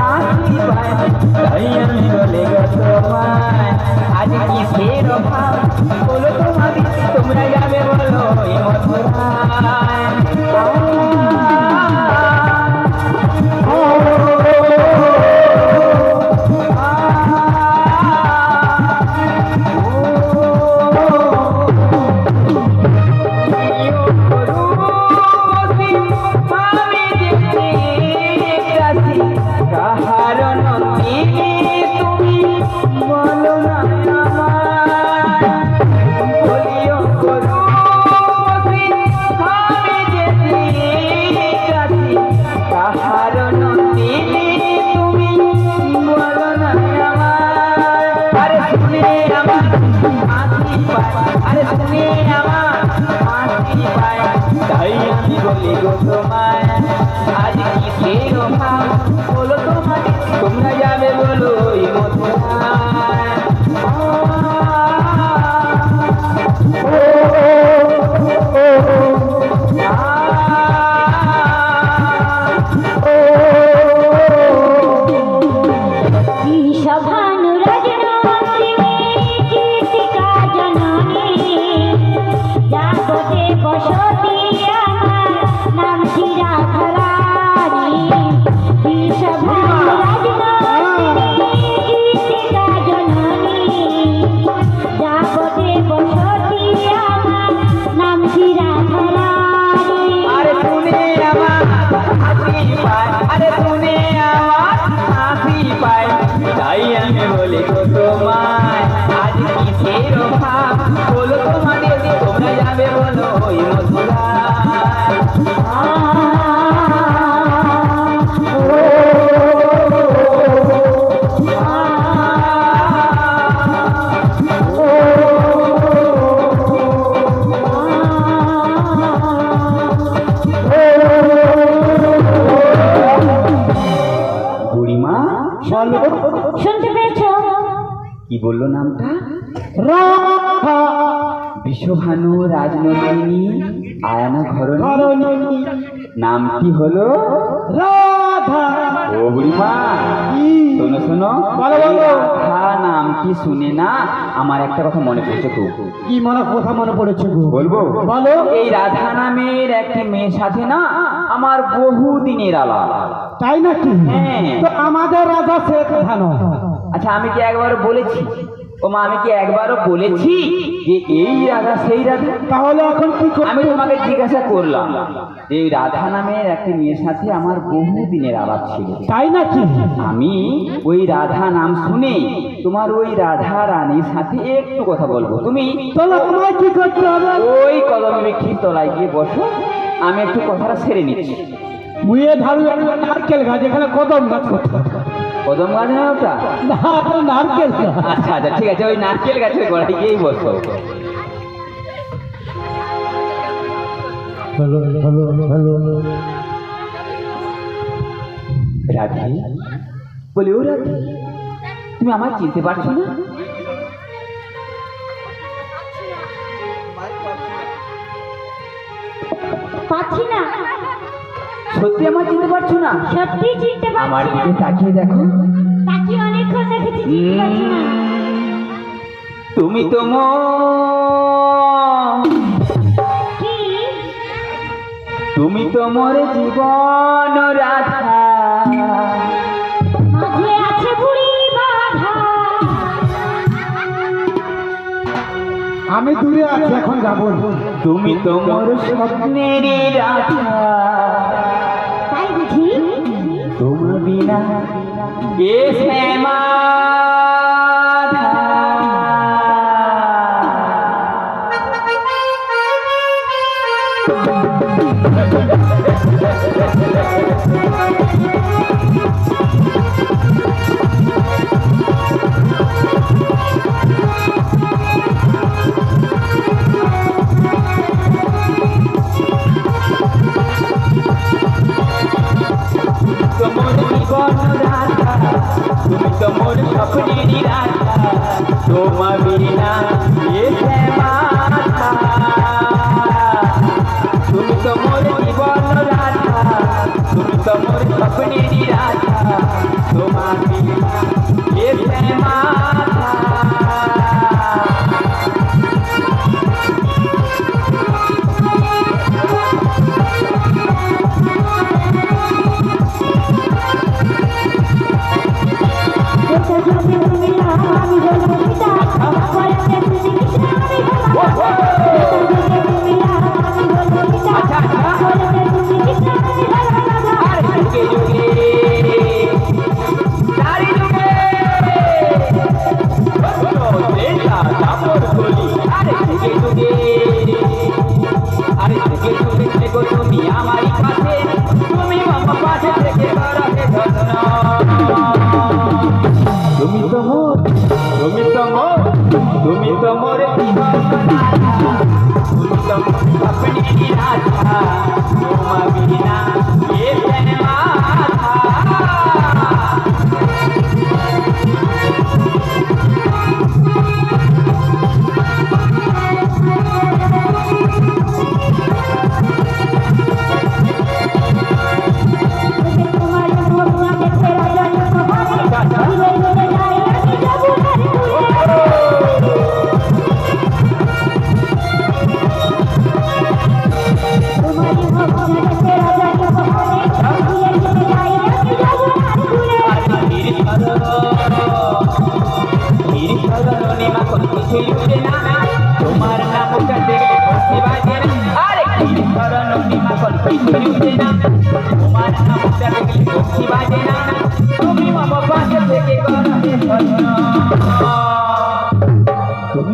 হাসি পায় তাই আমি বলে গো তোমায় আজ কি ফের অভাব, বলো তোমাকে তোমরা যাবে বলো? এই পায় আরে শুনে আমার হাসি পায়। তাই তোমায় আজ কি তোমরা বলল নামটা? রাধা। বিশ্বভানু রাজনন্দিনী আয়ানা ঘরণী। ধরণী নামটি হলো? রাধা। ও বুড়িমা শোনো শোনো। বলো, বলো। রাধা নামটি শুনে না আমার একটা কথা মনে পড়ছে তো কি মনে কথা মনে পড়েছে বলব? বলো। এই রাধা নামের একটি মেয়ের সাথে না আমার বহু দিনের আলাপ। তাই নাকি? হ্যাঁ। তো আমাদের রাজা শেখ ধান আচ্ছা আমি কি একবার বলেছি? ও মা আমি কি একবারও বলেছি যে এই রাধা সেই রাধা? তাহলে এখন কি আমি তোমাকে জিজ্ঞাসা করলাম যে এই রাধা নামের একটি মেয়ের সাথে আমার বহু দিনের আলাপ ছিল। তাই নাকি? আমি ওই রাধা নাম শুনে তোমার ওই রাধা রানীর সাথে একটু কথা বলব। তুমি কি করতে হবে? ওই কদম বৃক্ষির তলায় গিয়ে বসো আমি একটু কথাটা সেরে নিচ্ছি। মুয়ে ধারু নারকেল গাছ এখানে কদম গাছ করতে। কদম গাছ না ওটা? না ওটা নারকেল। আচ্ছা আচ্ছা ঠিক আছে ওই নারকেল গাছের গোড়ায় গিয়েই বসো। রাধে। বলি ও রাধে তুমি আমার চিনতে পারছ না? পাচ্ছি না। সত্যি আমার চিনতে পারছ না? সত্যি চিনতে আমার পারছি দিকে তাকিয়ে দেখো। তাকে অনেকক্ষণ দেখেছি চিনতে পারছি না। তুমি তো কি? তুমি তো মোর জীবন রাধা। মাঝে আছে বুড়ি বাধা। আমি দূরে আছি এখন যাব। তুমি তো মোর স্বপ্নের রাধা। তোমার বিনা এ শ্যামা তোমার मोर अपने निराशा तुम बिना तो मोर जीवन राधा तुम तो मोर अपने निराशा ये তোমার দিবানা তুমি তোমার আপনি রাজা তোমার নাম কাটে বাজার আরে কি করণ বিমা কল্পি খেলুতে না তোমার নাম কাটে বাজে না তুমি মামা পাশে থেকে করণ